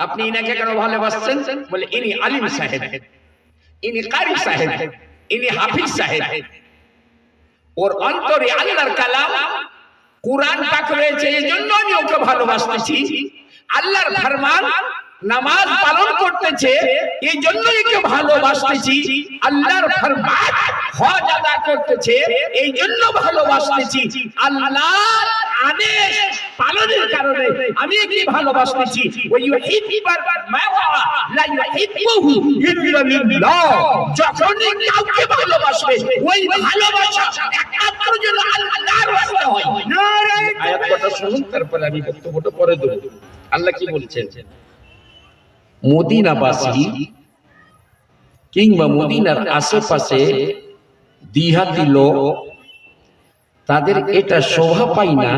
আপনি ইনাকে কেন ভালোবাসছেন? বলে, ইনি আলিম সাহেব। ইনি কারি সাহেব। ইনি হাফিজ সাহেব। ওর অন্তরে আল্লাহর কালাম, কোরআন পাক রয়েছে এই জন্য আমি ওকে ভালোবাসতেছি। আল্লাহর ফরমান, নামাজ পালন করতেছে এই জন্য একে ভালোবাসতেছি। আল্লাহর ফরমান হজ আদা করতেছে এই জন্য ভালোবাসতেছি। আল্লাহর আদেশ পালনের কারণে আমি একে ভালোবাসতেছি ওই মাওয়া লিল্লাহ যখনই কাউকে ভালোবাসবে, ওই ভালোবাসা একমাত্র জন্য আল্লাহর হয়। আয়াত কটা শুনুন আমি বক্তব্যটা পরে দেব। আল্লাহ কি বলছেন? মদিনাবাসী কিংবা মদিনার আশেপাশে দিহাতি লোক, তাদের এটা শোভা পায় না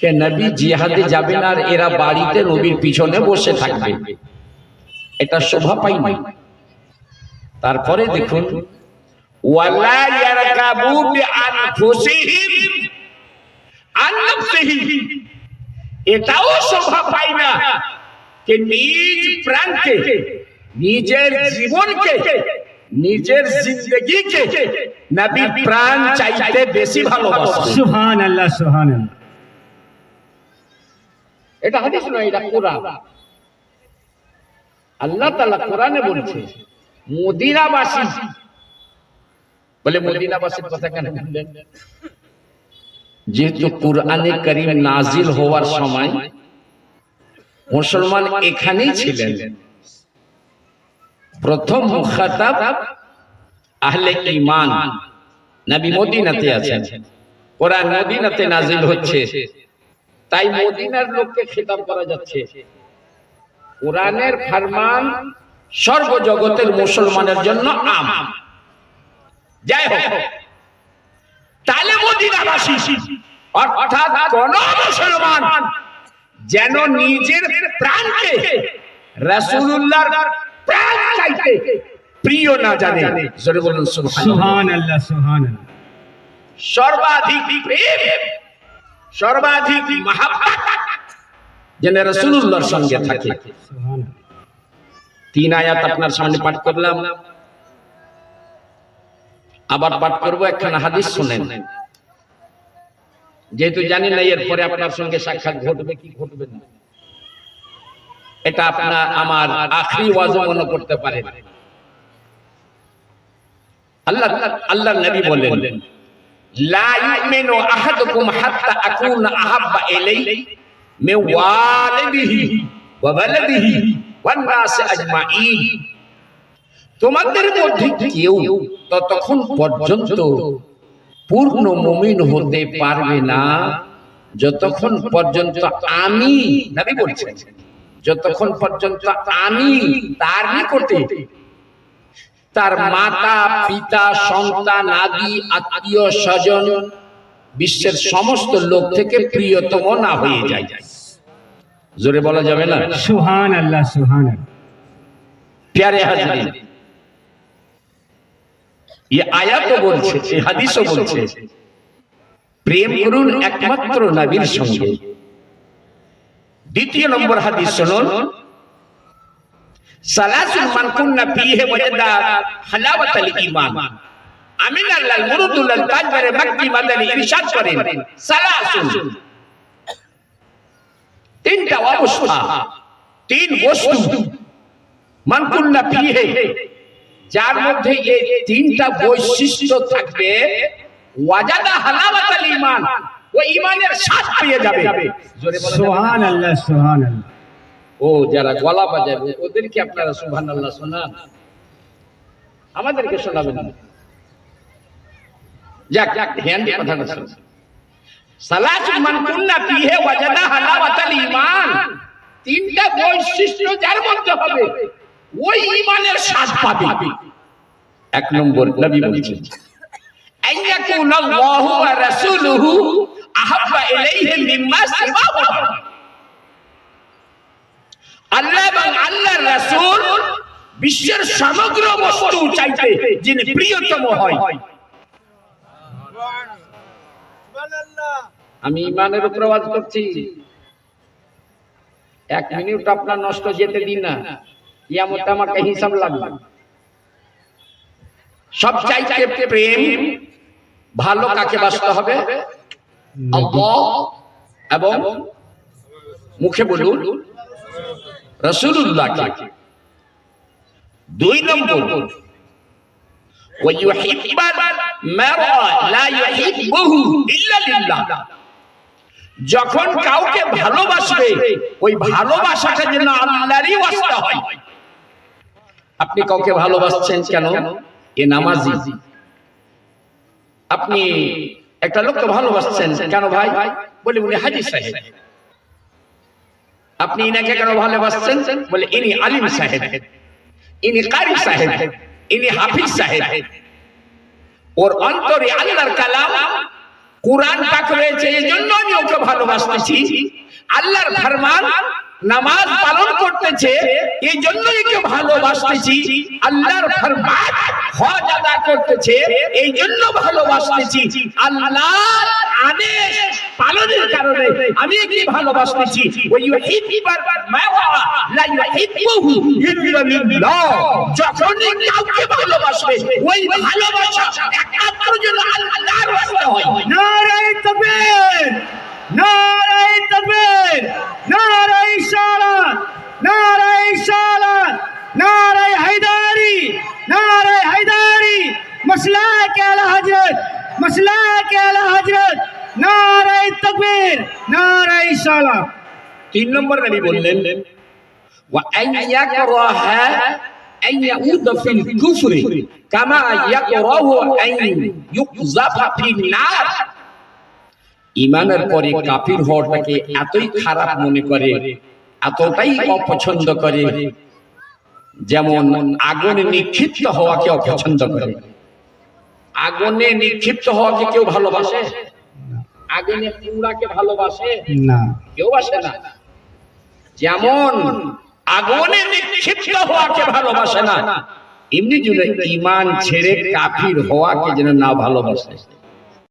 কে নবী জিহাদে যাবেন আর এরা বাড়িতে নবীর পিছনে বসে থাকবে। এটা শোভা পাই না তারপরে দেখুন, ওয়ালা ইয়ারকাবু বিআনফুসিহিম, আন এটাও শোভা পাই না যে নিজ প্রাণকে নিজের জীবনকে, নিজের জিন্দগিকে নবী প্রাণ চাইতে বেশি ভালোবাসে সুহান আল্লাহ এটা হাদিস নয়, এটা কোরআন। আল্লাহ তাআলা কোরআনে বলছে, মদিনাবাসী। বলে মদিনাবাসীর কথা কেন বললেন? যেহেতু কোরআনে করিম নাজিল হওয়ার সময় মুসলমান এখানেই ছিলেন। প্রথম মুখাতাব আহলে ঈমান, নবী মদিনাতে আছেন। কোরআন মদিনাতে নাজিল হচ্ছে। তাই মদিনার লোককে খেতাব করা যাচ্ছে। কোরআনের ফরমান সর্বজগতের মুসলমানের জন্য আম। যাই হোক তাহলে মদিনাবাসী অর্থাৎ কোন মুসলমান যেন নিজের প্রাণকে রাসূলুল্লাহর প্রাণ চাইতে প্রিয় না জানে। জোরে বলুন সুবহানাল্লাহ। আল্লাহ সর্বাধিক প্রেম সর্বাধিক যেন রাসূলুল্লাহর সঙ্গে থাকে। তিন আয়াত আপনার সামনে পাঠ করলাম। আবার পাঠ করব, একখানা হাদিস শুনেন। যেহেতু জানি না, এরপরে আপনার সঙ্গে সাক্ষাৎ ঘটবে কি ঘটবে না। এটা আপনার আমার আখরি ওয়াজ মনে করতে পারেন। আল্লাহ আল্লাহ নবী বলেন তোমাদের মধ্যে কেউ ততক্ষণ পর্যন্ত পূর্ণ মুমিন হতে পারবে না, যতক্ষণ পর্যন্ত আমি, নবী যতক্ষণ পর্যন্ত আমি তার নিকটে তার মাতা পিতা সন্তান আদি আত্মীয় স্বজন বিশ্বের সমস্ত লোক থেকে প্রিয়তম না হয়ে যায়। জোরে বলা যাবে না? সুহান আল্লাহ সুহান প্যারে হাজরিন ये আয়াত বলছে হাদিসও বলছে প্রেম করুন একমাত্র নবীর সঙ্গে। দ্বিতীয় নম্বর হাদিস শুনুন। সালাসুল মান কুন্না ফিহে ওয়াজাদা হালাওয়াতাল ঈমান। আমিন আল্লাহ মুরুদুল তাজবারে মক্কি মাদানী ইরশাদ করেন। সালাসুল তিনটা অবস্থা। তিন বস্তু। মান কুন্না ফিহে। যার মধ্যে এই তিনটা বৈশিষ্ট্য থাকবে, ওয়াজাদা হালাওয়াতাল ঈমান। ও ঈমানের স্বাদ পেয়ে যাবে। জোরে বলা ও যারা গলা বাজাবে, ওদেরকে আপনারা সুবহান আল্লাহ শোনান। আমাদেরকে শোনাবেন যাক যাক, ধ্যান কথাটা মান ফিহে ওয়াজাদা তিনটা বৈশিষ্ট্য যার মধ্যে হবে, ওই ঈমানের স্বাদ পাবে। এক নম্বর নবী বলছেন ওয়া রাসূলুহু আহাব্বা ইলাইহি মিম্মা আল্লাহ এবং আল্লাহর রাসূল বিশ্বের সমগ্র বস্তু চাইতে যিনি প্রিয়তম হয়। আমি ইমানের উপর আওয়াজ করছি। এক মিনিট আপনার নষ্ট যেতে দিন না। ইয়ামতে আমাকে হিসাব লাগবে। সব চাইতে প্রেম ভালো কাকে বাসতে হবে? আল্লাহ এবং মুখে বলুন। রসুল্লাহকে দুই নম্বর যখন কাউকে ভালোবাসবে, ওই ভালোবাসাটা যেন আল্লাহরই বাসা হয়। আপনি কাউকে ভালোবাসছেন কেন? এ নামাজি। আপনি একটা লোককে ভালোবাসছেন কেন ভাই? বলি উনি হাজির সাহেব। আপনি ইনাকে কেন ভালোবাসছেন? বলে, ইনি আলিম সাহেব। ইনি কারি সাহেব। ইনি হাফিজ সাহেব। ওর অন্তরে আল্লাহর কালাম, কোরআন পাক রয়েছে এই জন্য আমি ওকে ভালোবাসতেছি। আল্লাহর ফরমান, নামাজ পালন করতেছে এই জন্য একে ভালোবাসতেছি, আল্লাহর ফরমান হজ আদা করতেছে এই জন্য ভালোবাসতেছি। আল্লাহর আদেশ পালনের কারণে আমি একে ভালোবাসতেছি। ওই ইউহিব্বার মাওয়া, লা ইউহিব্বুহু ইল্লা লিল্লাহ যখন কাউকে ভালোবাসবে, ওই ভালোবাসা একমাত্র যেন আল্লাহর ওয়াস্তে হয়। নারায় তকবীর নারায় তকবীর নারায় সালাত নারায় সালাত নারায় হায়দারি নারায় হায়দারি নার। ইমানের পরে কাফির হওয়াটাকে এতই খারাপ মনে করে, এতটাই অপছন্দ করে, যেমন আগুনে নিক্ষিপ্ত হওয়াকে অপছন্দ করে। আগুনে নিক্ষিপ্ত হওয়াকে কেউ ভালোবাসে? আগুনে পুরাকে ভালোবাসে? না। কেউ আসে না। যেমন আগুনে নিক্ষিপ্ত হওয়াকে ভালোবাসে না এমনি জন্য ইমান ছেড়ে কাফির হওয়াকে যেন না ভালোবাসে।